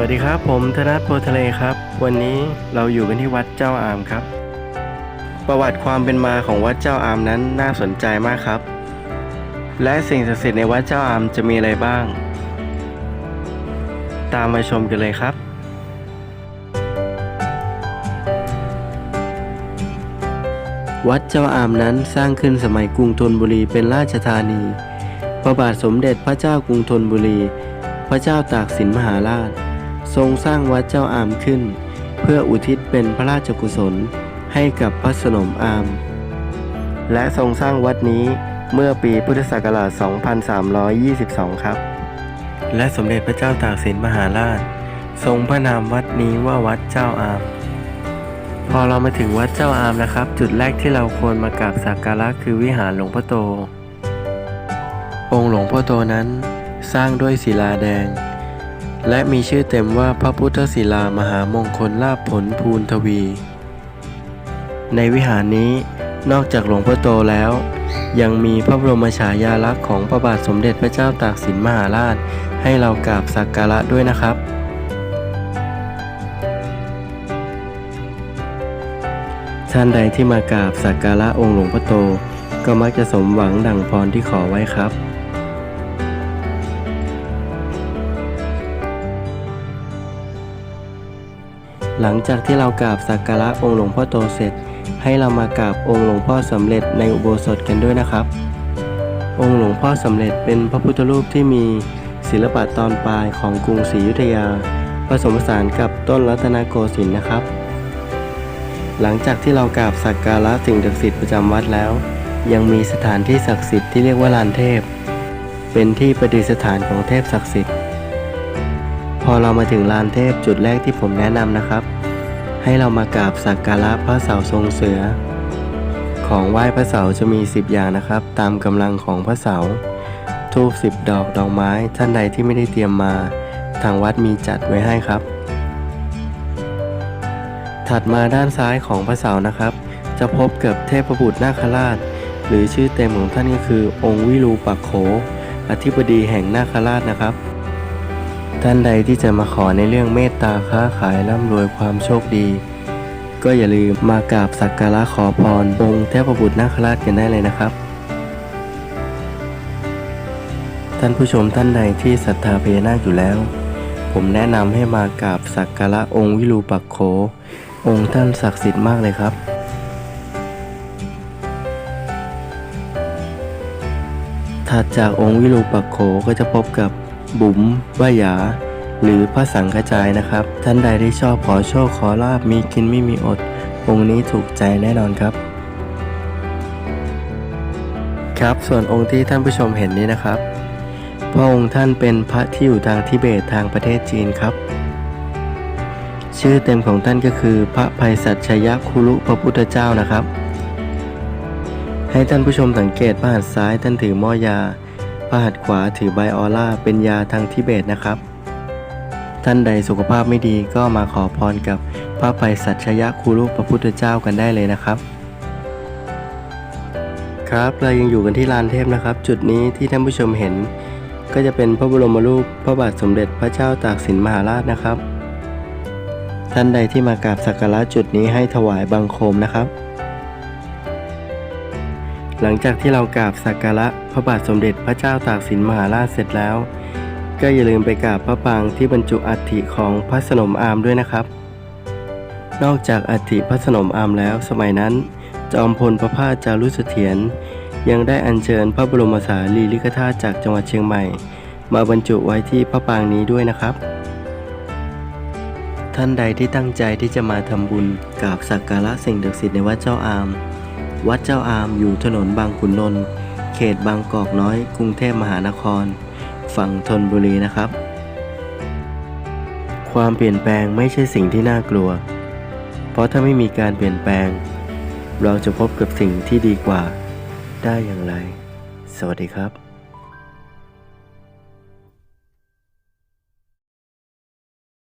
วัสดีครับ ผมธนัทโพทะเลครับ วันนี้เราอยู่กันที่วัดเจ้าอามครับ ประวัติความเป็นมาของวัดเจ้าอามนั้นน่าสนใจมากครับ และสิ่งศักดิ์สิทธิ์ในวัดเจ้าอามจะมีอะไรบ้าง ตามมาชมกันเลยครับวัดเจ้าอามนั้นสร้างขึ้นสมัยกรุงธนบุรีเป็นราชธานี พระบาทสมเด็จพระเจ้ากรุงธนบุรี พระเจ้าตากสินมหาราช ทรงสร้างวัดเจ้าอามขึ้น เพื่ออุทิศเป็นพระราชกุศลให้กับพระสนมอาม และทรงสร้างวัดนี้เมื่อปีพุทธศักราช 2322 ครับ และสมเด็จพระเจ้าตากสินมหาราช ทรงพระนามวัดนี้ว่าวัดเจ้าอาม พอเรามาถึงวัดเจ้าอามนะครับ จุดแรกที่เราควรมากราบสักการะคือวิหารหลวงพ่อโต องค์หลวงพ่อโตนั้นสร้างด้วยศิลาแดง และมีชื่อเต็มว่าพระพุทธศิลามหามงคลลาภผลภูนทวี ในวิหารนี้นอกจากหลวงพ่อโตแล้ว ยังมีพระบรมฉายาลักษณ์ของพระบาทสมเด็จพระเจ้าตากสินมหาราช ให้เรากราบสักการะด้วยนะครับ ท่านใดที่มากราบสักการะองค์หลวงพ่อโต ก็มักจะสมหวังดังพรที่ขอไว้ครับ หลังจากที่เรากราบสักการะองค์หลวงพ่อโตเสร็จ ให้เรามากราบองค์หลวงพ่อสำเร็จในอุโบสถกันด้วยนะครับ องค์หลวงพ่อสำเร็จเป็นพระพุทธรูปที่มีศิลปะตอนปลายของกรุงศรีอยุธยา ผสมผสานกับต้นรัตนโกสินทร์นะครับ หลังจากที่เรากราบสักการะสิ่งศักดิ์สิทธิ์ประจำวัดแล้ว ยังมีสถานที่ศักดิ์สิทธิ์ที่เรียกว่าลานเทพ เป็นที่ประดิษฐานของเทพศักดิ์สิทธิ์ อเรามาถึงลานเทพจุดแรกที่ผมแนะนำนะครับ ให้เรามากราบสักการะพระเสาทรงเสือ ของไหว้พระเสาจะมี 10 อย่างนะครับ ตามกำลังของพระเสาทูบ10ดอกดอกไม้ท่านใดที่ไม่ได้เตรียมมา ทางวัดมีจัดไว้ให้ครับ ถัดมาด้านซ้ายของพระเสานะครับ จะพบกับเทพบุตรนาคราช หรือชื่อเต็มของท่านก็คือองค์วิรูปักโข อธิบดีแห่งนาคราชนะครับ ท่านใดที่จะมาขอในเรื่องเมตตาค้าขายร่ำรวยความโชคดี ก็อย่าลืมมากราบสักการะขอพรองค์เทพบุตรนาคราชกันได้เลยนะครับ ท่านผู้ชมท่านใดที่ศรัทธาพญานาคอยู่แล้ว ผมแนะนำให้มากราบสักการะองค์วิรูปักโข องค์ท่านศักดิ์สิทธิ์มากเลยครับถัดจากองค์วิรูปักโขก็จะพบกับ บุ๋มว่ายา หรือพระสังฆจายนะครับ ท่านใดที่ชอบขอโชคขอลาบมีกินไม่มีอด องค์นี้ถูกใจแน่นอนครับ ครับส่วนองค์ที่ท่านผู้ชมเห็นนี้นะครับ พระองค์ท่านเป็นพระที่อยู่ทางทิเบตทางประเทศจีนครับ ชื่อเต็มของท่านก็คือ พระภัยสัชยคุรุพระพุทธเจ้านะครับให้ท่านผู้ชมสังเกตพระหัตถ์ซ้ายท่านถือหม้อยา พระหัตถ์ขวาถือไบออร่าเป็นยาทางทิเบตนะครับ ท่านใดสุขภาพไม่ดีก็มาขอพรกับพระภัยสัชยคุรุพระพุทธเจ้ากันได้เลยนะครับ ครับเรายังอยู่กันที่ลานเทพนะครับ จุดนี้ที่ท่านผู้ชมเห็น ก็จะเป็นพระบรมรูปพระบาทสมเด็จพระเจ้าตากสินมหาราชนะครับ ท่านใดที่มากราบสักการะจุดนี้ให้ถวายบังคมนะครับ หลังจากที่เรากราบสักการะพระบาทสมเด็จพระเจ้าตากสินมหาราชเสร็จแล้ว ก็อย่าลืมไปกราบพระปางที่บรรจุอัฐิของพระสนมอามด้วยนะครับ นอกจากอัฐิพระสนมอามแล้ว สมัยนั้น จอมพลประภาจารุสเถียรยังได้อัญเชิญพระบรมสารีริกธาตุจากจังหวัดเชียงใหม่ มาบรรจุไว้ที่พระปางนี้ด้วยนะครับ ท่านใดที่ตั้งใจที่จะมาทำบุญกราบสักการะสิ่งศักดิ์สิทธิ์ในวัดเจ้าอาม วัดเจ้าอามอยู่ถนนบางขุนนนท์เขตบางกอกน้อย กรุงเทพมหานคร ฝั่งธนบุรีนะครับ ความเปลี่ยนแปลงไม่ใช่สิ่งที่น่ากลัว เพราะถ้าไม่มีการเปลี่ยนแปลง เราจะพบกับสิ่งที่ดีกว่าได้อย่างไร สวัสดีครับ